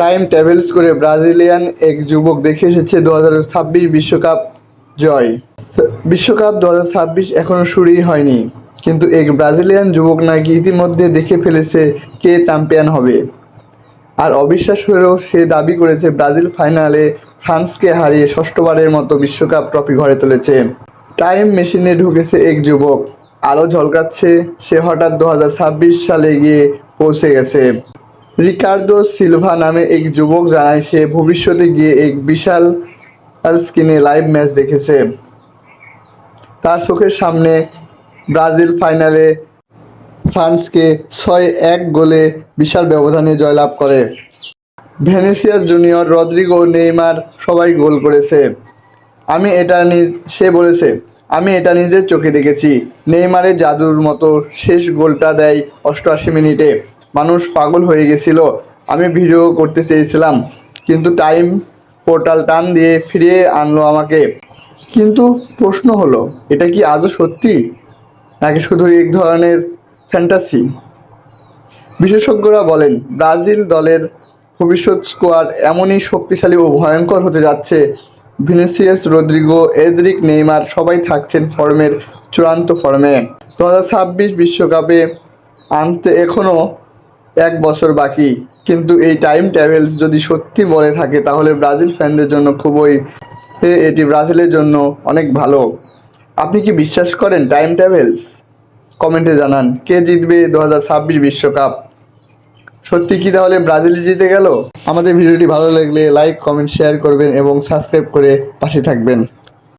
Time travels করে Brazilian এক যুবক দেখে এসেছে দু হাজার বিশ্বকাপ জয়। বিশ্বকাপ দু হাজার ছাব্বিশ এখনও শুরুই হয়নি, কিন্তু এক ব্রাজিলিয়ান যুবক নাকি ইতিমধ্যে দেখে ফেলেছে কে চ্যাম্পিয়ন হবে। আর অবিশ্বাস হলেও সে দাবি করেছে ব্রাজিল ফাইনালে ফ্রান্সকে হারিয়ে ষষ্ঠবারের মতো বিশ্বকাপ ট্রফি ঘরে তুলেছে। টাইম মেশিনে ঢুকেছে এক যুবক, আলো ঝলকাচ্ছে, সে হঠাৎ দু হাজার ছাব্বিশ সালে গিয়ে পৌঁছে গেছে। রিকার্দো সিলভা নামে এক যুবক জানায় সে ভবিষ্যতে গিয়ে এক বিশাল স্ক্রিনে লাইভ ম্যাচ দেখেছে। তার চোখের সামনে ব্রাজিল ফাইনালে ফ্রান্সকে ছয় এক গোলে বিশাল ব্যবধানে জয়লাভ করে। ভেনেসিয়াস জুনিয়র রদ্রিগো নেইমার সবাই গোল করেছে। আমি এটা সে বলেছে, আমি এটা নিজের চোখে দেখেছি। নেইমারের জাদুর মতো শেষ গোলটা দেয় অষ্টআশি মিনিটে। মানুষ পাগল হয়ে গেছিল। আমি ভিডিও করতে চেয়েছিলাম, কিন্তু টাইম পোর্টাল টান দিয়ে ফিরিয়ে আনলো আমাকে। কিন্তু প্রশ্ন হলো, এটা কি আজও সত্যি? নাকি শুধু এক ধরনের ফ্যান্টাসি বিশেষজ্ঞরা বলেন, ব্রাজিল দলের ভবিষ্যৎ স্কোয়াড এমনই শক্তিশালী ও ভয়ঙ্কর হতে যাচ্ছে। ভিনিসিয়াস, রদ্রিগো এদ্রিক নেইমার সবাই থাকছেন ফর্মের চূড়ান্ত ফর্মে। দু হাজার ছাব্বিশ বিশ্বকাপে আনতে এখনও এক বছর বাকি। কিন্তু এই টাইম ট্রাভেলস যদি সত্যি বলে থাকে, তাহলে ব্রাজিল ফ্যানদের জন্য খুবই এটি ব্রাজিলের জন্য অনেক ভালো। আপনি কি বিশ্বাস করেন টাইম ট্রাভেলস কমেন্টে জানান। কে জিতবে দু হাজার বিশ্বকাপ? সত্যি কি তাহলে ব্রাজিল জিতে গেল? আমাদের ভিডিওটি ভালো লাগলে লাইক কমেন্ট শেয়ার করবেন এবং সাবস্ক্রাইব করে পাশে থাকবেন।